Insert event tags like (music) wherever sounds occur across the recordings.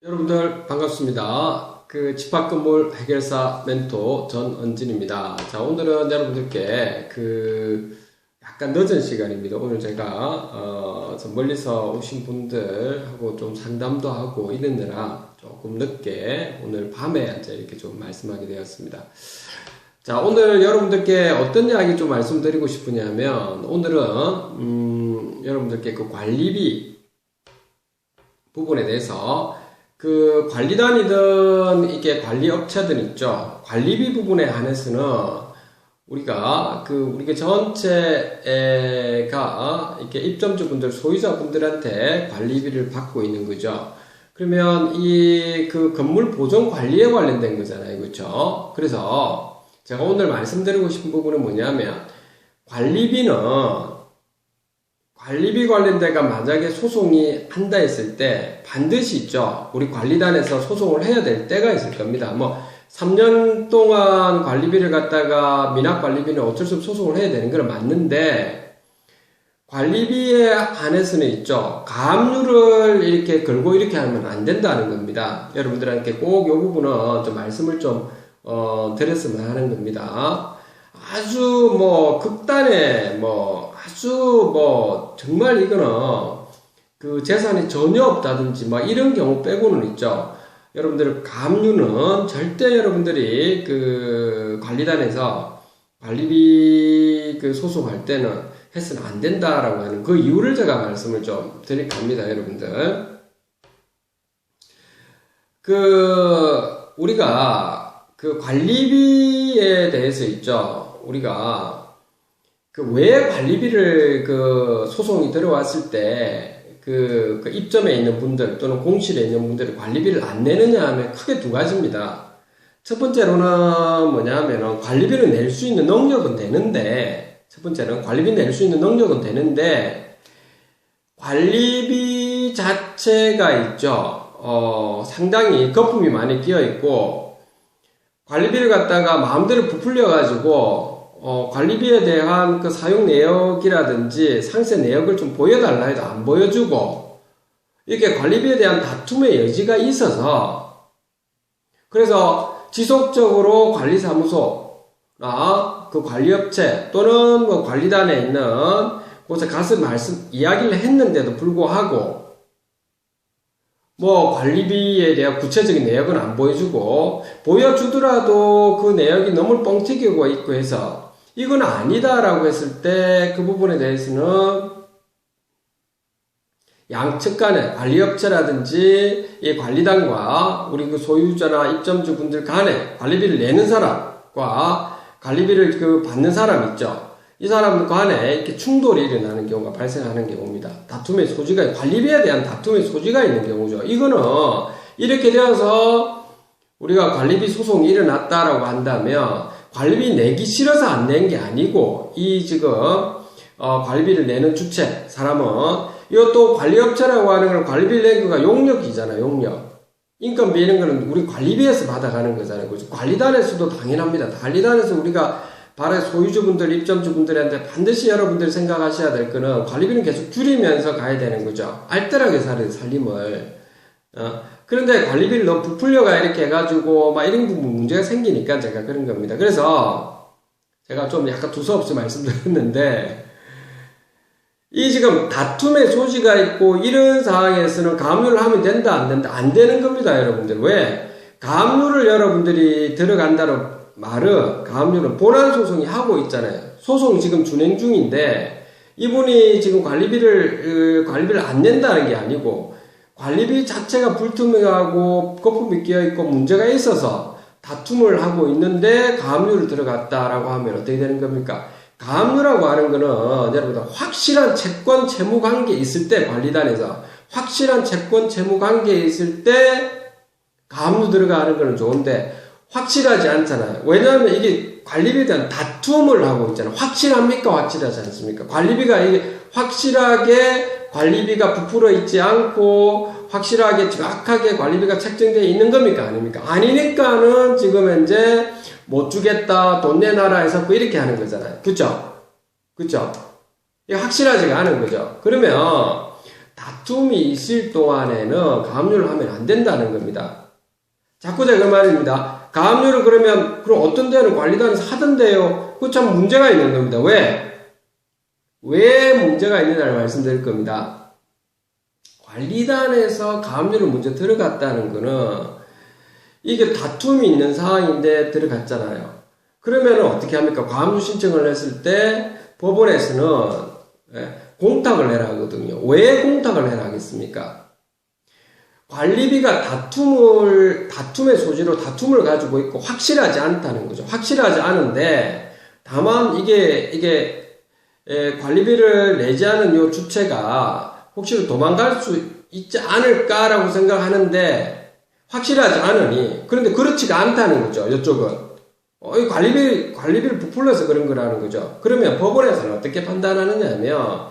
여러분들 반갑습니다. 그 집합건물 해결사 멘토 전은진입니다. 자 오늘은 여러분들께 그 약간 늦은 시간입니다. 오늘 제가 어, 좀 멀리서 오신 분들하고 좀 상담도 하고 이러느라 조금 늦게 오늘 밤에 이제 이렇게 좀 말씀하게 되었습니다. 자 오늘 여러분들께 어떤 이야기 좀 말씀드리고 싶으냐면 오늘은 음, 여러분들께 그 관리비 부분에 대해서 그 관리단이든 이게 관리 업체들 있죠. 관리비 부분에 한해서는 우리가 그 우리가 전체가 이렇게 입점주분들 소유자분들한테 관리비를 받고 있는 거죠. 그러면 이 그 건물 보존 관리에 관련된 거잖아요. 그렇죠? 그래서 제가 오늘 말씀드리고 싶은 부분은 뭐냐면 관리비는 관리비 관련돼가 만약에 소송이 한다 했을 때 반드시 있죠. 우리 관리단에서 소송을 해야 될 때가 있을 겁니다. 뭐 3년 동안 관리비를 갖다가 미납 관리비는 어쩔 수 없이 소송을 해야 되는 건 맞는데 관리비에 한해서는 있죠. 가압류를 이렇게 걸고 이렇게 하면 안 된다는 겁니다. 여러분들한테 꼭 이 부분은 좀 말씀을 좀 어, 드렸으면 하는 겁니다. 아주 뭐 극단의 뭐 아주 뭐 정말 이거는 그 재산이 전혀 없다든지 막 이런 경우 빼고는 있죠. 여러분들 감류는 절대 여러분들이 그 관리단에서 관리비 그 소송할 때는 해서는 안 된다라고 하는 그 이유를 제가 말씀을 좀 드릴 겁니다, 여러분들. 그 우리가 그 관리비에 대해서 있죠. 우리가 그 왜 관리비를 그 소송이 들어왔을 때 그, 그 입점에 있는 분들 또는 공실에 있는 분들이 관리비를 안 내느냐 하면 크게 두 가지입니다. 첫 번째로는 뭐냐면은 관리비를 낼 수 있는 능력은 되는데 첫 번째는 관리비 낼 수 있는 능력은 되는데 관리비 자체가 있죠. 어, 상당히 거품이 많이 끼어 있고 관리비를 갖다가 마음대로 부풀려 가지고 어, 관리비에 대한 그 사용 내역이라든지 상세 내역을 좀 보여달라 해도 안 보여주고, 이렇게 관리비에 대한 다툼의 여지가 있어서, 그래서 지속적으로 관리사무소나 그 관리업체 또는 뭐 관리단에 있는 곳에 가서 말씀, 이야기를 했는데도 불구하고, 뭐 관리비에 대한 구체적인 내역은 안 보여주고 보여주더라도 그 내역이 너무 뻥튀기고 있고 해서 이건 아니다라고 했을 때 그 부분에 대해서는 양측 간에 관리업체라든지 이 관리단과 우리 그 소유자나 입점주 분들 간에 관리비를 내는 사람과 관리비를 그 받는 사람 있죠. 이 사람 간에 이렇게 충돌이 일어나는 경우가 발생하는 경우입니다. 다툼의 소지가, 관리비에 대한 다툼의 소지가 있는 경우죠. 이거는 이렇게 되어서 우리가 관리비 소송이 일어났다라고 한다면 관리비 내기 싫어서 안 낸 게 아니고 이 지금 어, 관리비를 내는 주체 사람은 이것도 관리업체라고 하는 건 관리비를 낸 거가 용역이잖아 용역. 인건비 이런 거는 우리 관리비에서 받아가는 거잖아요 관리단에서도 당연합니다. 관리단에서 우리가 바로 소유주분들 입점주분들한테 반드시 여러분들이 생각하셔야 될 거는 관리비는 계속 줄이면서 가야 되는 거죠. 알뜰하게 살아야 살림을. 어, 그런데 관리비를 너무 부풀려가 이렇게 해가지고 막 이런 부분 문제가 생기니까 제가 그런 겁니다. 그래서 제가 좀 약간 두서없이 말씀드렸는데 (laughs) 이 지금 다툼의 소지가 있고 이런 상황에서는 가압류를 하면 된다 안 된다 안 되는 겁니다 여러분들. 왜? 가압류를 여러분들이 들어간다는 말은 가압류는 본안 소송이 하고 있잖아요. 소송 지금 진행 중인데 이분이 지금 관리비를 어, 관리비를 안 낸다는 게 아니고 관리비 자체가 불투명하고 거품이 끼어있고 문제가 있어서 다툼을 하고 있는데 가압류를 들어갔다라고 하면 어떻게 되는 겁니까? 가압류라고 하는 거는 여러분들 확실한 채권 채무 관계 있을 때 관리단에서 확실한 채권 채무 관계 있을 때 가압류 들어가는 거는 좋은데 확실하지 않잖아요. 왜냐하면 이게 관리비에 대한 다툼을 하고 있잖아요. 확실합니까? 확실하지 않습니까? 관리비가 확실하게 관리비가 부풀어 있지 않고 확실하게 정확하게 관리비가 책정되어 있는 겁니까? 아닙니까? 아니니까는 지금 현재 못 주겠다, 돈 내놔라 해서 그 이렇게 하는 거잖아요. 그쵸? 그쵸? 이게 확실하지가 않은 거죠. 그러면 다툼이 있을 동안에는 가압류를 하면 안 된다는 겁니다. 자꾸 제가 그 말입니다. 가압류를 그러면 그럼 어떤 데는 관리단에서 하던데요. 그 참 문제가 있는 겁니다. 왜? 왜 문제가 있느냐를 말씀드릴 겁니다. 관리단에서 가압류를 먼저 들어갔다는 거는 이게 다툼이 있는 상황인데 들어갔잖아요. 그러면 어떻게 합니까? 가압류 신청을 했을 때 법원에서는 예, 공탁을 해라 하거든요. 왜 공탁을 해라 하겠습니까? 관리비가 다툼을, 다툼의 소지로 다툼을 가지고 있고 확실하지 않다는 거죠. 확실하지 않은데, 다만 이게, 이게, 에, 관리비를 내지 않은 요 주체가 혹시 도망갈 수 있지 않을까라고 생각하는데, 확실하지 않으니, 그런데 그렇지가 않다는 거죠. 이쪽은. 어, 이 관리비, 관리비를 부풀려서 그런 거라는 거죠. 그러면 법원에서는 어떻게 판단하느냐 하면,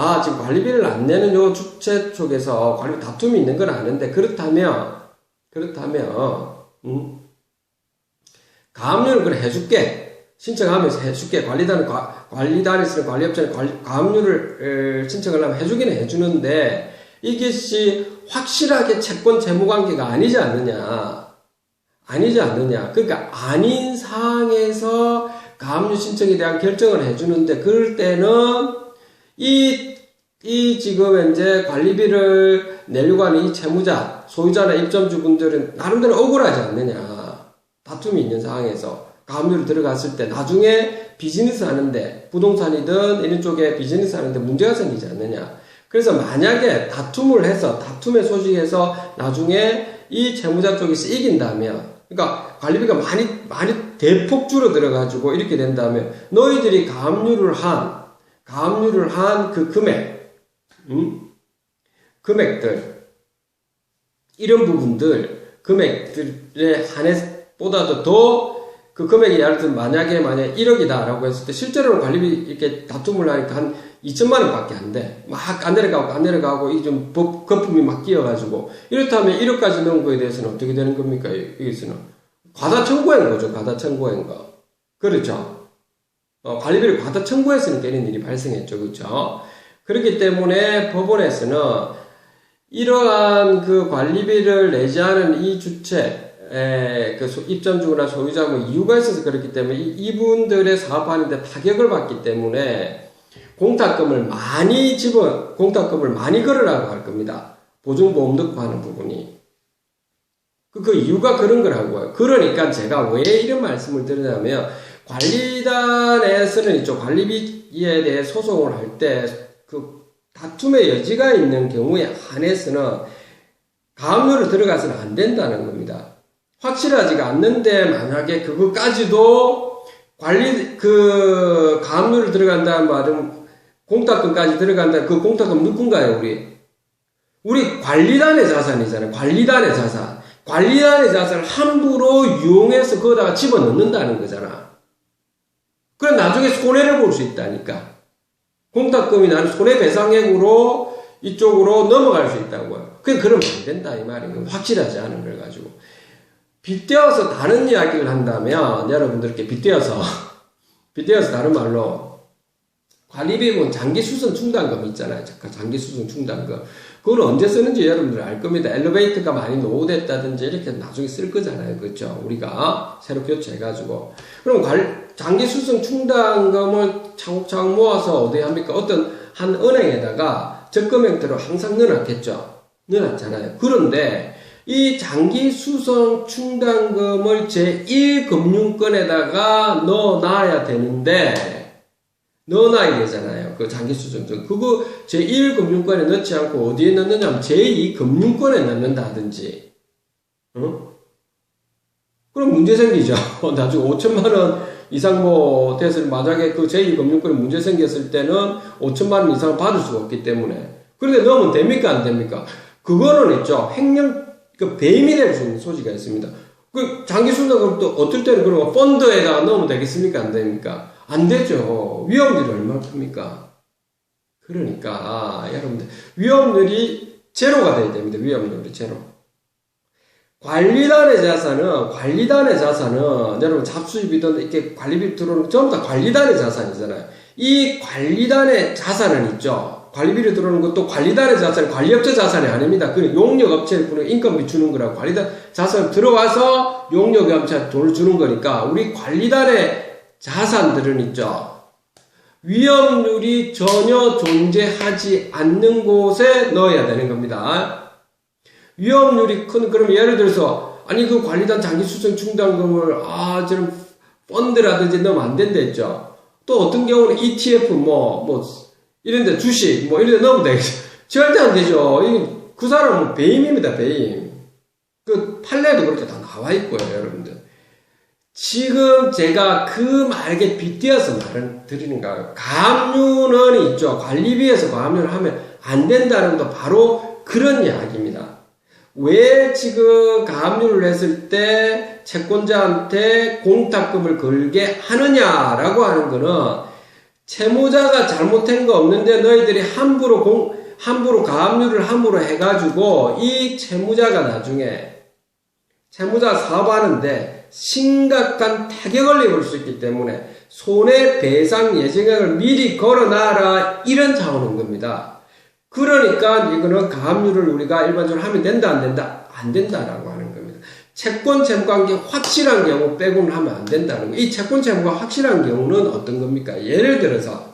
아, 지금 관리비를 안 내는 요 주체 쪽에서 관리 다툼이 있는 건 아는데, 그렇다면, 그렇다면, 음, 가압류를 그래 해줄게. 신청하면서 해줄게. 관리단, 관리단에서는 관리업체는 관리, 가압류를 에, 신청을 하면 해주기는 해주는데, 이것이 확실하게 채권 채무 관계가 아니지 않느냐. 아니지 않느냐. 그러니까 아닌 상황에서 가압류 신청에 대한 결정을 해주는데, 그럴 때는 이, 이 지금 현재 관리비를 내려고 하는 이 채무자, 소유자나 입점주분들은 나름대로 억울하지 않느냐. 다툼이 있는 상황에서 가압류를 들어갔을 때 나중에 비즈니스 하는데, 부동산이든 이런 쪽에 비즈니스 하는데 문제가 생기지 않느냐. 그래서 만약에 다툼을 해서, 다툼의 소식에서 나중에 이 채무자 쪽에서 이긴다면, 그러니까 관리비가 많이, 많이 대폭 줄어들어 가지고 이렇게 된다면, 너희들이 가압류를 한, 가압류를 한 그 금액, 음? 금액들, 이런 부분들, 금액들에 한해보다도 더 그 금액이 예를 들면 만약에 만약에 1억이다라고 했을 때 실제로는 관리비 이렇게 다툼을 하니까 한 2천만 원밖에 안 돼. 막 안 내려가고 안 내려가고 이 좀 거품이 막 끼어가지고 이렇다면 1억까지 넣은 거에 대해서는 어떻게 되는 겁니까? 여기서는 과다 청구한 거죠. 과다 청구한 거. 그렇죠. 어, 관리비를 과다 청구했으니까 이런 일이 발생했죠. 그렇죠. 그렇기 때문에 법원에서는 이러한 그 관리비를 내지 않은 이 주체 에, 그 입점주나 소유자 뭐 이유가 있어서 그렇기 때문에 이, 분들의 사업하는데 타격을 받기 때문에 공탁금을 많이 집어 공탁금을 많이 걸으라고 할 겁니다. 보증보험 넣고 하는 부분이 그, 그 이유가 그런 거라고요. 그러니까 제가 왜 이런 말씀을 드리냐면 관리단에서는 있죠 관리비에 대해 소송을 할 때 그 다툼의 여지가 있는 경우에 한해서는 가압류를 들어가서는 안 된다는 겁니다. 확실하지가 않는데 만약에 그것까지도 관리 그 가압류를 들어간다는 말은 공탁금까지 들어간다 그 공탁금 누군가요 우리? 우리 관리단의 자산이잖아요. 관리단의 자산. 관리단의 자산을 함부로 이용해서 거기다가 집어넣는다는 거잖아 그럼 나중에 손해를 볼 수 있다니까 공탁금이 나는 손해배상액으로 이쪽으로 넘어갈 수 있다고요 그게 그러면 안 된다 이 말이에요 확실하지 않은 걸 가지고 빗대어서 다른 이야기를 한다면 여러분들께 빗대어서 (laughs) 빗대어서 다른 말로 관리비는 장기 수선 충당금 있잖아요. 장기 수선 충당금. 그걸 언제 쓰는지 여러분들 알 겁니다. 엘리베이터가 많이 노후됐다든지 이렇게 나중에 쓸 거잖아요. 그렇죠? 우리가 새로 교체해가지고. 그럼 관, 장기 수선 충당금을 차곡차곡 모아서 어디 합니까? 어떤 한 은행에다가 적금형태로 항상 넣어놨겠죠? 넣어놨잖아요. 그런데 이 장기 수선 충당금을 제1금융권에다가 넣어놔야 되는데 넣어놔야 되잖아요. 그 장기 수선 그거 제1금융권에 넣지 않고 어디에 넣느냐면 제2금융권에 넣는다든지 어? 그럼 문제 생기죠. (laughs) 나중에 5천만 원 이상 뭐 돼서 만약에 그 제2금융권에 문제 생겼을 때는 5천만 원 이상 받을 수가 없기 때문에 그런데 넣으면 됩니까 안 됩니까? 그거는 있죠. 횡령 그 배임이 될 수 있는 소지가 있습니다. 그 장기 순환금 또 어떨 때는 그런 펀드에다가 넣으면 되겠습니까? 안 됩니까? 안 되죠. 위험률이 얼마나 큽니까? 그러니까 여러분들 위험률이 제로가 돼야 됩니다. 위험률이 제로. 관리단의 자산은 관리단의 자산은 여러분 잡수입이든 이렇게 관리비 들어오는 전부 다 관리단의 자산이잖아요. 이 관리단의 자산은 있죠. 관리비를 들어오는 것도 관리단의 자산이 관리업체 자산이 아닙니다. 그는 용역업체에 그는 인건비 주는 거라고 관리단 자산 들어와서 용역업체한테 돈을 주는 거니까 우리 관리단의 자산들은 있죠. 위험률이 전혀 존재하지 않는 곳에 넣어야 되는 겁니다. 위험률이 큰, 그럼 예를 들어서, 아니, 그 관리단 장기 수정 충당금을, 아, 저는 펀드라든지 넣으면 안 된다 했죠. 또 어떤 경우는 ETF, 뭐, 뭐, 이런데 주식, 뭐, 이런데 넣으면 되겠죠. 절대 안 되죠. 이, 그 사람은 배임입니다, 배임. 그 판례도 그렇게 다 나와 있고요, 여러분들. 지금 제가 그 말에 빗대어서 말을 드리는가. 가압류는 있죠. 관리비에서 가압류를 하면 안 된다는 것도 바로 그런 이야기입니다. 왜 지금 가압류를 했을 때 채권자한테 공탁금을 걸게 하느냐라고 하는 거는 채무자가 잘못한 거 없는데 너희들이 함부로 공, 함부로 가압류를 함부로 해가지고 이 채무자가 나중에 채무자 사업하는데 심각한 타격을 입을 수 있기 때문에 손해배상 예정액을 미리 걸어놔라 이런 차원인 겁니다. 그러니까 이거는 가압류를 우리가 일반적으로 하면 된다 안 된다 안 된다라고 하는 겁니다. 채권 채무관계 확실한 경우 빼고는 하면 안 된다는 거예요. 이 채권 채무가 확실한 경우는 어떤 겁니까? 예를 들어서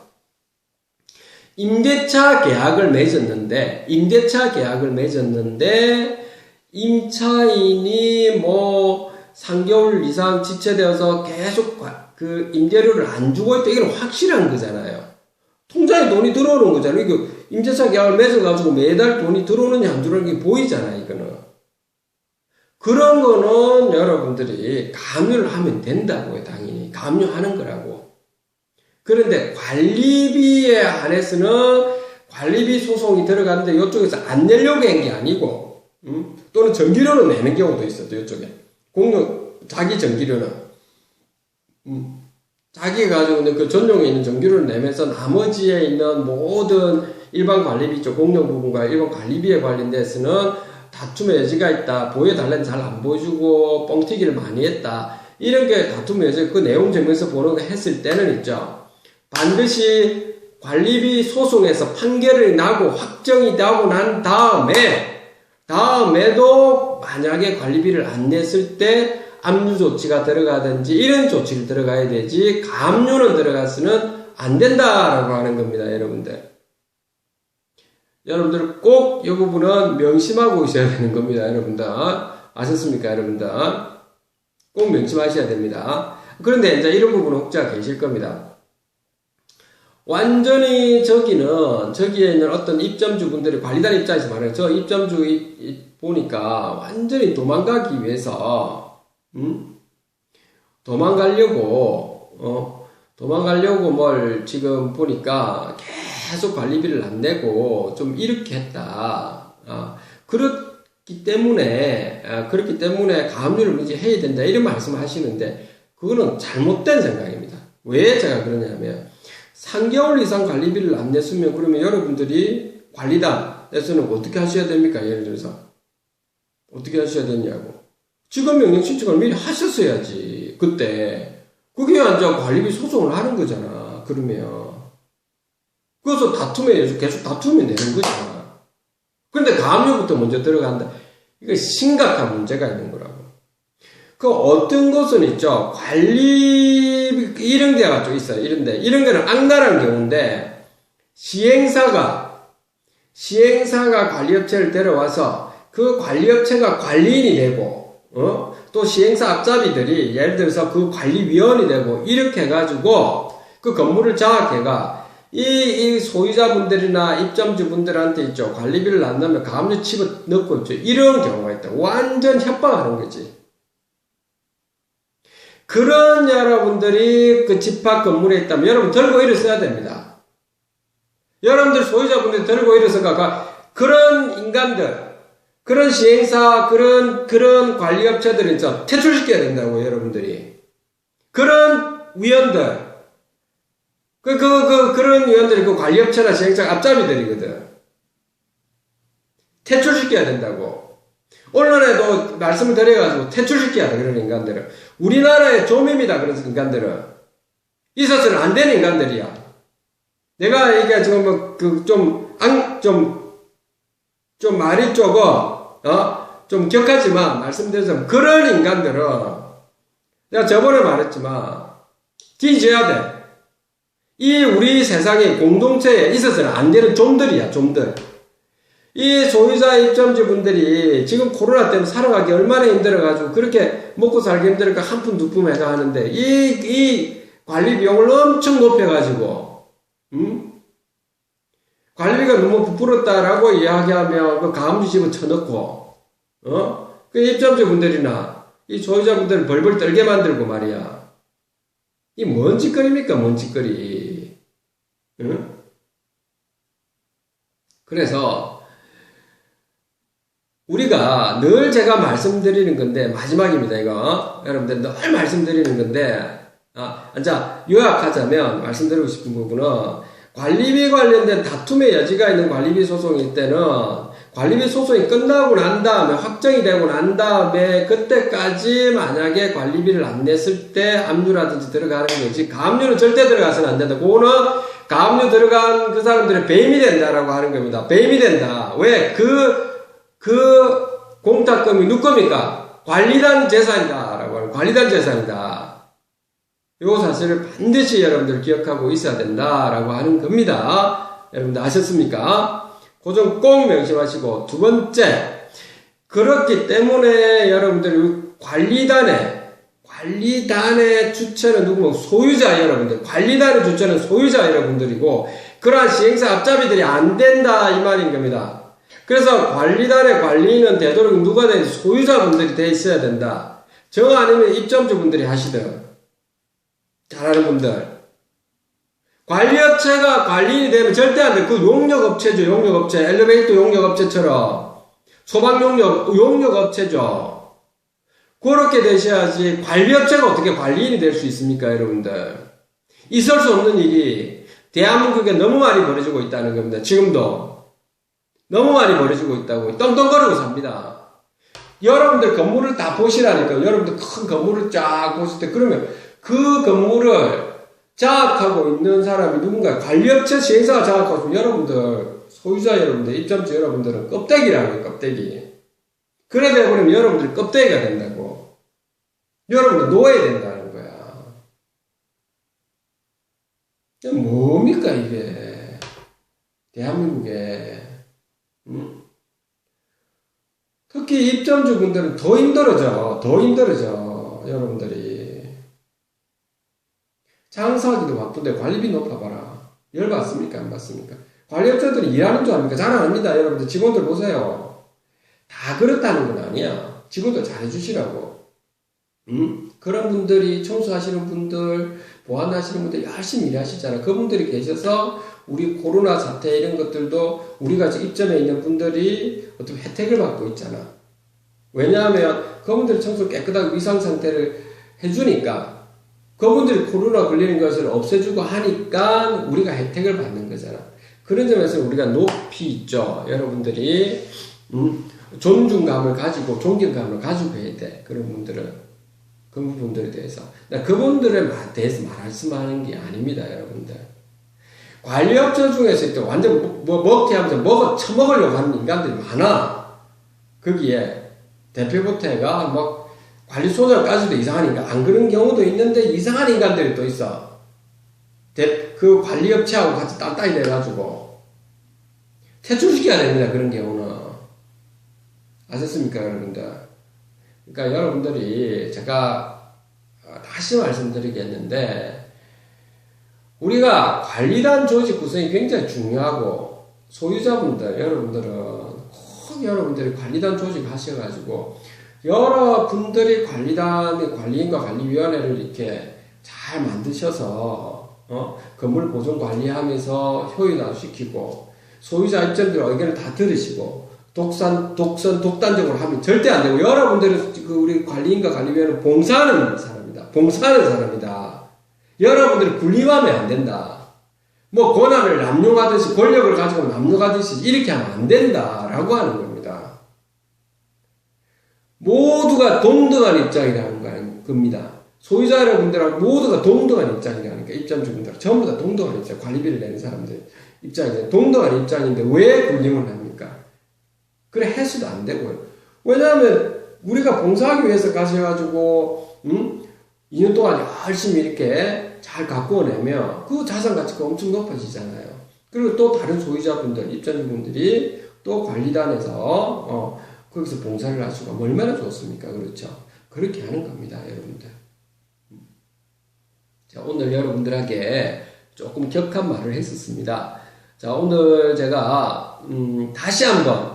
임대차 계약을 맺었는데 임대차 계약을 맺었는데 임차인이 뭐 3개월 이상 지체되어서 계속 그 임대료를 안 주고 있다. 이건 확실한 거잖아요. 통장에 돈이 들어오는 거잖아요. 이거 임대차 계약을 맺어가지고 매달 돈이 들어오느냐 안 들어오는 게 보이잖아요. 이거는. 그런 거는 여러분들이 감유를 하면 된다고요. 당연히. 감유하는 거라고. 그런데 관리비에 한해서는 관리비 소송이 들어가는데 이쪽에서 안 내려고 한 게 아니고 음? 또는 전기료를 내는 경우도 있어요. 이쪽에. 공용 자기 전기료는 음, 자기가 가지고 있는 그 전용에 있는 전기료를 내면서 나머지에 있는 모든 일반 관리비 쪽 공용 부분과 일반 관리비에 관련돼서는 다툼의 여지가 있다. 보여달라는 잘 안 보여주고 뻥튀기를 많이 했다. 이런 게 다툼의 여지 그 내용 정면에서 보는 거 했을 때는 있죠. 반드시 관리비 소송에서 판결이 나고 확정이 나고 난 다음에 다음에도 만약에 관리비를 안 냈을 때 압류 조치가 들어가든지 이런 조치를 들어가야 되지 감류는 들어가서는 안 된다라고 하는 겁니다, 여러분들. 여러분들 꼭 이 부분은 명심하고 있어야 되는 겁니다, 여러분들. 아셨습니까, 여러분들? 꼭 명심하셔야 됩니다. 그런데 이제 이런 부분은 혹자 계실 겁니다. 완전히 저기는 저기에 있는 어떤 입점주분들이 관리단 입장에서 말해요. 저 입점주 보니까 완전히 도망가기 위해서 음? 도망가려고 어? 도망가려고 뭘 지금 보니까 계속 관리비를 안 내고 좀 이렇게 했다. 아, 그렇기 때문에 아, 그렇기 때문에 가압류를 이제 해야 된다 이런 말씀을 하시는데 그거는 잘못된 생각입니다. 왜 제가 그러냐면 3개월 이상 관리비를 안 냈으면 그러면 여러분들이 관리단에서는 어떻게 하셔야 됩니까? 예를 들어서 어떻게 하셔야 되냐고. 직업 명령 신청을 미리 하셨어야지. 그때 그게 아니라 관리비 소송을 하는 거잖아. 그러면 그래서 다툼에 계속 다툼이 되는 거잖아. 그런데 가압류부터 먼저 들어간다. 이거 심각한 문제가 있는 거라고. 그 어떤 것은 있죠. 관리 이런 게가 좀 있어요. 이런 데 이런 거는 악랄한 경우인데 시행사가 시행사가 관리업체를 데려와서 그 관리업체가 관리인이 되고 어? 또 시행사 앞잡이들이 예를 들어서 그 관리위원이 되고 이렇게 해가지고 그 건물을 장악해가 이, 이 소유자분들이나 입점주분들한테 있죠. 관리비를 안 넣으면 가압류 집어 넣고 있죠. 이런 경우가 있다. 완전 협박하는 거지. 그런 여러분들이 그 집합 건물에 있다면 여러분 들고 일어서야 됩니다. 여러분들 소유자분들 들고 일어서가 그런 인간들, 그런 시행사, 그런, 그런 관리업체들을 좀 퇴출시켜야 된다고 여러분들이. 그런 위원들, 그, 그, 그, 그런 위원들이 그 관리업체나 시행사 앞잡이들이거든. 퇴출시켜야 된다고. 언론에도 말씀을 드려가지고 퇴출시켜야 돼, 그런 인간들은. 우리나라의 좀입니다, 그런 인간들은. 있어서는 안 되는 인간들이야. 내가 이게 지금 뭐, 그, 좀, 좀, 안, 좀, 좀 말이 조금, 어? 좀 격하지만 말씀드려서 그런 인간들은 내가 저번에 말했지만 뒤져야 돼. 이 우리 세상의 공동체에 있어서는 안 되는 좀들이야, 좀들. 이 소유자 입점주 분들이 지금 코로나 때문에 살아가기 얼마나 힘들어가지고 그렇게 먹고 살기 힘들으니까 한 푼 두 푼 해가 하는데 이, 이 관리 비용을 엄청 높여가지고, 음? 관리비가 너무 부풀었다라고 이야기하면 그 가압류 집어 쳐넣고, 어? 그 입점주 분들이나 이 소유자 분들을 벌벌 떨게 만들고 말이야. 이 뭔 짓거리입니까, 뭔 짓거리. 응? 그래서, 우리가 늘 제가 말씀드리는 건데, 마지막입니다, 이거. 어? 여러분들 늘 말씀드리는 건데, 아, 자, 요약하자면, 말씀드리고 싶은 부분은, 관리비 관련된 다툼의 여지가 있는 관리비 소송일 때는, 관리비 소송이 끝나고 난 다음에, 확정이 되고 난 다음에, 그때까지 만약에 관리비를 안 냈을 때, 압류라든지 들어가는 거지, 가압류는 절대 들어가서는 안 된다. 그거는, 가압류 들어간 그 사람들의 배임이 된다라고 하는 겁니다. 배임이 된다. 왜? 그, 그 공탁금이 누구 겁니까? 관리단 재산이다. 라고 하는 관리단 재산이다. 요 사실을 반드시 여러분들 기억하고 있어야 된다 라고 하는 겁니다. 여러분들 아셨습니까? 고점 꼭 명심하시고 두 번째 그렇기 때문에 여러분들 관리단의 관리단의 주체는 누구고 소유자 여러분들 관리단의 주체는 소유자 여러분들이고 그러한 시행사 앞잡이들이 안 된다 이 말인 겁니다. 그래서 관리단의 관리는 되도록 누가 된 소유자분들이 돼 있어야 된다. 저 아니면 입점주분들이 하시든 잘하는 분들. 관리업체가 관리인이 되면 절대 안 돼. 그 용역업체죠, 용역업체. 엘리베이터 용역업체처럼. 소방용역, 용역업체죠. 그렇게 되셔야지 관리업체가 어떻게 관리인이 될 수 있습니까, 여러분들? 있을 수 없는 일이 대한민국에 너무 많이 벌어지고 있다는 겁니다. 지금도. 너무 많이 벌어지고 있다고. 떵떵거리고 삽니다. 여러분들 건물을 다 보시라니까. 여러분들 큰 건물을 쫙 보실 때, 그러면 그 건물을 장악하고 있는 사람이 누군가 관리업체 시행사가 장악하고 있으면 여러분들, 소유자 여러분들, 입점자 여러분들은 껍데기라는 거예요, 껍데기. 그래 되버리면 여러분들 껍데기가 된다고. 여러분들 노예 된다는 거야. 뭡니까, 이게. 대한민국에. 음? 특히 입점주 분들은 더 힘들어져. 더 힘들어져. 여러분들이. 장사하기도 바쁜데 관리비 높아봐라. 열받습니까? 안 받습니까? 관리업체들이 일하는 줄 압니까? 잘 안 합니다. 여러분들 직원들 보세요. 다 그렇다는 건 아니야. 직원들 잘해주시라고. 음? 그런 분들이 청소하시는 분들, 보안하시는 분들 열심히 일하시잖아. 그분들이 계셔서 우리 코로나 사태 이런 것들도 우리가 입점에 있는 분들이 어떤 혜택을 받고 있잖아. 왜냐하면 그분들이 청소 깨끗하게 위상 상태를 해주니까 그분들이 코로나 걸리는 것을 없애주고 하니까 우리가 혜택을 받는 거잖아. 그런 점에서 우리가 높이 있죠. 여러분들이 음, 존중감을 가지고 존경감을 가지고 해야 돼. 그런 분들은. 그 부분들에 대해서. 그분들에 대해서 말씀하는 게 아닙니다, 여러분들. 관리업체 중에서 또 완전 뭐, 먹튀 하면서 먹어, 처먹으려고 하는 인간들이 많아. 거기에 대표부태가 막 관리소장까지도 이상한 인간, 안 그런 경우도 있는데 이상한 인간들이 또 있어. 대, 그 관리업체하고 같이 딴따이 돼가지고 퇴출시켜야 됩니다, 그런 경우는. 아셨습니까, 여러분들? 그러니까 여러분들이 제가 다시 말씀드리겠는데 우리가 관리단 조직 구성이 굉장히 중요하고 소유자분들 여러분들은 꼭 여러분들이 관리단 조직 하셔가지고 여러분들이 관리단 관리인과 관리위원회를 이렇게 잘 만드셔서 어? 건물 보존 관리하면서 효율화시키고 소유자 입장들 의견을 다 들으시고 독산, 독선, 독단적으로 하면 절대 안 되고, 여러분들은 그 우리 관리인과 관리위원은 봉사하는 사람이다. 봉사하는 사람이다. 여러분들은 군림하면 안 된다. 뭐 권한을 남용하듯이, 권력을 가지고 남용하듯이 이렇게 하면 안 된다. 라고 하는 겁니다. 모두가 동등한 입장이라는 겁니다. 소유자 여러분들하고 모두가 동등한 입장이라니까 입점주분들 전부 다 동등한 입장 관리비를 내는 사람들 입장이 동등한 입장인데 왜 굴림을 합니까? 그래 해수도 안 되고요. 왜냐하면 우리가 봉사하기 위해서 가셔가지고 음? 2년 동안 열심히 이렇게 잘 가꾸어내면 그 자산 가치가 엄청 높아지잖아요. 그리고 또 다른 소유자분들, 입장주분들이 또 관리단에서 어, 거기서 봉사를 하시고 얼마나 좋습니까? 그렇죠? 그렇게 하는 겁니다, 여러분들. 자, 오늘 여러분들에게 조금 격한 말을 했었습니다. 자, 오늘 제가 음, 다시 한번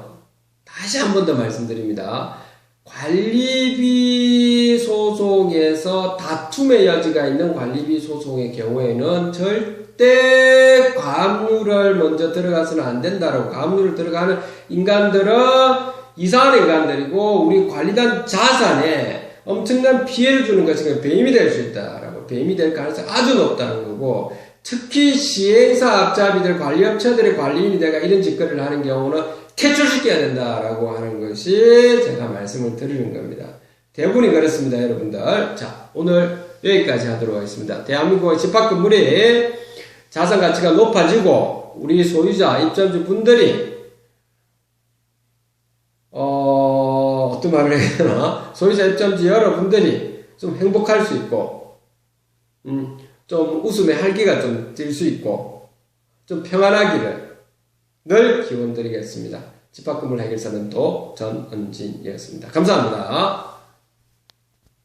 다시 한 번 더 말씀드립니다. 관리비 소송에서 다툼의 여지가 있는 관리비 소송의 경우에는 절대 과압류를 먼저 들어가서는 안 된다라고 과압류를 들어가는 인간들은 이상한 인간들이고 우리 관리단 자산에 엄청난 피해를 주는 것이 배임이 될 수 있다라고 배임이 될 가능성이 아주 높다는 거고 특히 시행사업자비들 관리업체들의 관리인이 내가 이런 짓거리를 하는 경우는 퇴출시켜야 된다라고 하는 것이 제가 말씀을 드리는 겁니다. 대부분이 그렇습니다, 여러분들. 자, 오늘 여기까지 하도록 하겠습니다. 대한민국의 집합 건물이 자산 가치가 높아지고 우리 소유자, 입점주 분들이 어, 어떤 말을 해야 되나? 소유자, 입점주 여러분들이 좀 행복할 수 있고, 음, 좀 웃음의 활기가 좀 들 수 있고, 좀 평안하기를 늘 기원 드리겠습니다. 집합금을 해결사는 또 전은진이었습니다. 감사합니다.